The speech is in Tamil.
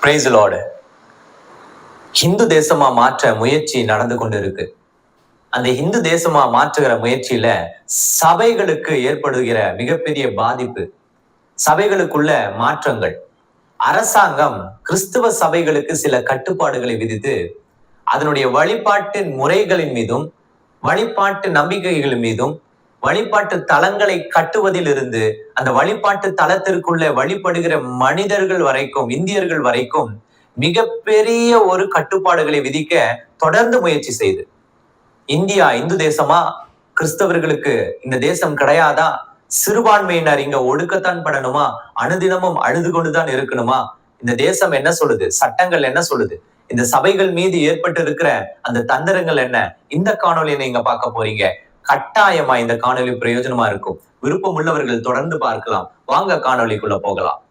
பிரைஸ் லார்டு ஹிந்து தேசமா மாற்ற முயற்சி நடந்து கொண்டு இருக்கு அந்த இந்து தேசமா மாற்றுகிற முயற்சியில சபைகளுக்கு ஏற்படுகிற மிகப்பெரிய பாதிப்பு சபைகளுக்குள்ள மாற்றங்கள். அரசாங்கம் கிறிஸ்துவ சபைகளுக்கு சில கட்டுப்பாடுகளை விதித்து அதனுடைய வழிபாட்டு முறைகளின் மீதும் வழிபாட்டு நம்பிக்கைகள் மீதும் வழிபாட்டு தலங்களை கட்டுவதிலிருந்து அந்த வழிபாட்டு தலத்திற்குள்ள வழிபடுகிற மனிதர்கள் வரைக்கும் இந்தியர்கள் வரைக்கும் மிகப்பெரிய ஒரு கட்டுப்பாடுகளை விதிக்க தொடர்ந்து முயற்சி செய்து. இந்தியா இந்து தேசமா? கிறிஸ்தவர்களுக்கு இந்த தேசம் கிடையாதா? சிறுபான்மையினர் இங்க ஒடுக்கத்தான் படணுமா? அனுதினமும் அழுது கொண்டுதான் இருக்கணுமா? இந்த தேசம் என்ன சொல்லுது? சட்டங்கள் என்ன சொல்லுது? இந்த சபைகள் மீது ஏற்பட்டு இருக்கிற அந்த தந்திரங்கள் என்ன? இந்த காணொலியை நீங்க பார்க்க போறீங்க. கட்டாயமா இந்த காணொலி பிரயோஜனமா இருக்கும். விருப்பம் உள்ளவர்கள் தொடர்ந்து பார்க்கலாம். வாங்க காணொலிக்குள்ள போகலாம்.